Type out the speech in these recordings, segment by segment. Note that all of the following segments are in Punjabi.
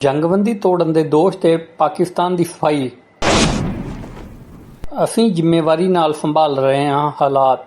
ਜੰਗਬੰਦੀ ਤੋੜਨ ਦੇ ਦੋਸ਼ ਤੇ ਪਾਕਿਸਤਾਨ ਦੀ ਸਫ਼ਾਈ। ਅਸੀਂ ਜ਼ਿੰਮੇਵਾਰੀ ਨਾਲ ਸੰਭਾਲ ਰਹੇ ਹਾਂ ਹਾਲਾਤ।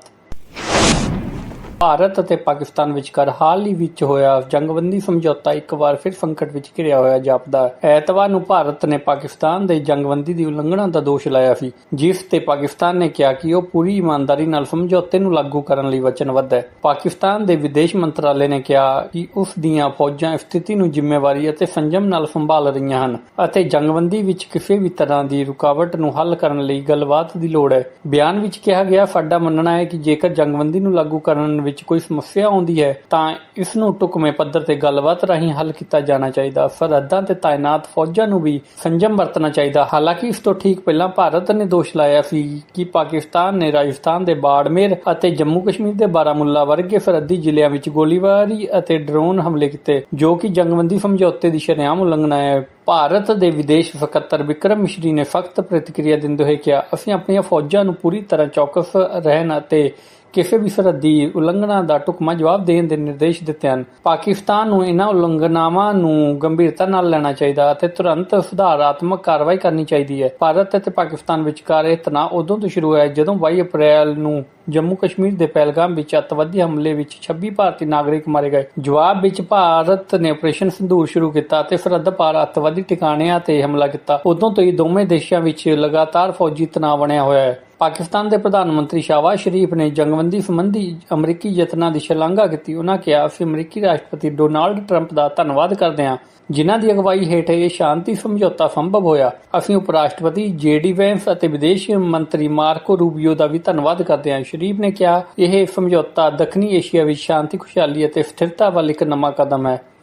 ਭਾਰਤ ਅਤੇ ਪਾਕਿਸਤਾਨ ਵਿਚਕਾਰ ਹਾਲ ਹੀ ਵਿੱਚ ਹੋਇਆ ਜੰਗਬੰਦੀ ਸਮਝੌਤਾ ਇੱਕ ਵਾਰ ਫਿਰ ਸੰਕਟ ਵਿੱਚ ਘਿਰਿਆ ਹੋਇਆ ਜਾਪਦਾ ਹੈ। ਐਤਵਾਰ ਨੂੰ ਭਾਰਤ ਨੇ ਪਾਕਿਸਤਾਨ ਦੇ ਜੰਗਬੰਦੀ ਦੀ ਉਲੰਘਣਾ ਦਾ ਦੋਸ਼ ਲਾਇਆ ਸੀ, ਜਿਸ ਤੇ ਪਾਕਿਸਤਾਨ ਨੇ ਕਿਹਾ ਕਿ ਉਹ ਪੂਰੀ ਇਮਾਨਦਾਰੀ ਨਾਲ ਸਮਝੌਤੇ ਨੂੰ ਲਾਗੂ ਕਰਨ ਲਈ ਵਚਨਬੱਧ ਹੈ ਪਾਕਿਸਤਾਨ ਦੇ ਵਿਦੇਸ਼ ਮੰਤਰਾਲੇ ਨੇ ਕਿਹਾ ਕਿ ਉਸ ਦੀਆਂ ਫੌਜਾਂ ਸਥਿਤੀ ਨੂੰ ਜ਼ਿੰਮੇਵਾਰੀ ਅਤੇ ਸੰਜਮ ਨਾਲ ਸੰਭਾਲ ਰਹੀਆਂ ਹਨ ਅਤੇ ਜੰਗਬੰਦੀ ਵਿੱਚ ਕਿਸੇ ਵੀ ਤਰ੍ਹਾਂ ਦੀ ਰੁਕਾਵਟ ਨੂੰ ਹੱਲ ਕਰਨ ਲਈ ਗੱਲਬਾਤ ਦੀ ਲੋੜ ਹੈ ਬਿਆਨ ਵਿੱਚ ਕਿਹਾ ਗਿਆ, ਸਾਡਾ ਮੰਨਣਾ ਹੈ ਕਿ ਜੇਕਰ ਜੰਗਬੰਦੀ ਨੂੰ ਲਾਗੂ ਕਰਨ ਵਿੱਚ ਕੋਈ ਸਮੱਸਿਆ ਆਉਂਦੀ ਹੈ, ਤਾਂ ਇਸ ਨੂੰ ਟੁਕਮੇ ਪੱਧਰ ਤੇ ਗੱਲਬਾਤ ਰਾਹੀਂ ਹੱਲ ਕੀਤਾ ਜਾਣਾ ਚਾਹੀਦਾ। ਸਰਹੱਦਾਂ ਤੇ ਤਾਇਨਾਤ ਫੌਜਾਂ ਨੂੰ ਵੀ ਸੰਜਮ ਵਰਤਣਾ ਚਾਹੀਦਾ। ਹਾਲਾਂਕਿ ਇਸ ਤੋਂ ਠੀਕ ਪਹਿਲਾਂ ਭਾਰਤ ਨੇ ਦੋਸ਼ ਲਾਇਆ ਸੀ ਕਿ ਪਾਕਿਸਤਾਨ ਨੇ ਰਾਜਸਥਾਨ ਦੇ ਬਾੜਮੇਰ ਅਤੇ ਜੰਮੂ ਕਸ਼ਮੀਰ ਦੇ ਬਾਰਾਮੁੱਲਾ ਵਰਗੇ ਸਰਹੱਦੀ ਜ਼ਿਲ੍ਹਿਆਂ ਵਿੱਚ ਗੋਲੀਬਾਰੀ ਅਤੇ ਡਰੋਨ ਹਮਲੇ ਕੀਤੇ, ਜੋ ਕਿ ਜੰਗਬੰਦੀ ਸਮਝੌਤੇ ਦੀ ਸ਼ਰੇਆਮ ਉਲੰਘਣਾ ਹੈ। ਭਾਰਤ ਦੇ ਵਿਦੇਸ਼ ਸਕੱਤਰ ਵਿਕਰਮ ਮਿਸ਼ਰੀ ਨੇ ਸਖਤ ਪ੍ਰਤੀਕਿਰਿਆ ਦਿੰਦੇ ਹੋਏ ਕਿਹਾ, ਅਸੀਂ ਆਪਣੀਆਂ ਫੌਜਾਂ ਨੂੰ ਪੂਰੀ ਤਰ੍ਹਾਂ ਚੌਕਸ ਰਹਿਣ ਅਤੇ ਕਿਸੇ ਵੀ ਸਰਹੱਦੀ ਉਲੰਘਣਾ ਦਾ ਟੁਕਮਾ ਜਵਾਬ ਦੇਣ ਦੇ ਨਿਰਦੇਸ਼ ਦਿੱਤੇ ਹਨ। ਪਾਕਿਸਤਾਨ ਨੂੰ ਇਹਨਾਂ ਉਲੰਘਣਾਵਾਂ ਨੂੰ ਗੰਭੀਰਤਾ ਨਾਲ ਲੈਣਾ ਚਾਹੀਦਾ ਅਤੇ ਤੁਰੰਤ ਸੁਧਾਰਾਤਮਕ ਕਾਰਵਾਈ ਕਰਨੀ ਚਾਹੀਦੀ ਹੈ। ਭਾਰਤ ਅਤੇ ਪਾਕਿਸਤਾਨ ਵਿਚਕਾਰ ਇਹ ਤਣਾਅ ਉਦੋਂ ਤੋਂ ਸ਼ੁਰੂ ਹੋਇਆ ਜਦੋਂ 22 ਅਪ੍ਰੈਲ ਨੂੰ ਜੰਮੂ ਕਸ਼ਮੀਰ ਦੇ ਪਹਿਲਗਾਮ ਵਿੱਚ ਅੱਤਵਾਦੀ ਹਮਲੇ ਵਿੱਚ 26 ਭਾਰਤੀ ਨਾਗਰਿਕ ਮਾਰੇ ਗਏ। ਜਵਾਬ ਵਿੱਚ ਭਾਰਤ ਨੇ ਆਪਰੇਸ਼ਨ ਸਿੰਧੂਰ ਸ਼ੁਰੂ ਕੀਤਾ ਅਤੇ ਸਰਹੱਦ ਪਾਰ ਅੱਤਵਾਦੀ ਟਿਕਾਣਿਆਂ ਤੇ ਹਮਲਾ ਕੀਤਾ। ਉਦੋਂ ਤੋਂ ਹੀ ਦੋਵੇਂ ਦੇਸ਼ਾਂ ਵਿੱਚ ਲਗਾਤਾਰ ਫੌਜੀ ਤਣਾਅ ਬਣਿਆ ਹੋਇਆ ਹੈ। ਪਾਕਿਸਤਾਨ ਦੇ ਪ੍ਰਧਾਨ ਮੰਤਰੀ ਸ਼ਾਹਬਾਜ਼ ਸ਼ਰੀਫ ਨੇ ਜੰਗਬੰਦੀ ਸੰਬੰਧੀ ਅਮਰੀਕੀ ਯਤਨਾਂ ਦੀ ਸ਼ਲਾਘਾ ਕੀਤੀ। ਉਹਨਾਂ ਕਿਹਾ, ਅਸੀਂ ਅਮਰੀਕੀ ਰਾਸ਼ਟਰਪਤੀ ਡੋਨਾਲਡ ਟਰੰਪ ਦਾ ਧੰਨਵਾਦ ਕਰਦੇ ਹਾਂ। ਜਿਨ੍ਹਾਂ ਦੀ ਅਗਵਾਈ ਹੇਠ ਇਹ ਸ਼ਾਂਤੀ ਸਮਝੌਤਾ ਸੰਭਵ ਹੋਇਆ। ਅਸੀਂ ਉਪ ਰਾਸ਼ਟਰਪਤੀ ਜੇਡੀ ਵੈਂਸ ਅਤੇ ਵਿਦੇਸ਼ ਮੰਤਰੀ ਮਾਰਕੋ ਰੂਬੀਓ ਦਾ ਵੀ ਧੰਨਵਾਦ ਕਰਦੇ ਹਾਂ। ਸ਼ਰੀਫ ਨੇ ਕਿਹਾ, ਇਹ ਸਮਝੌਤਾ ਦੱਖਣੀ ਏਸ਼ੀਆ ਵਿੱਚ ਸ਼ਾਂਤੀ, ਖੁਸ਼ਹਾਲੀ ਅਤੇ ਸਥਿਰਤਾ ਵੱਲ ਇੱਕ ਨਵਾਂ ਕਦਮ ਹੈ।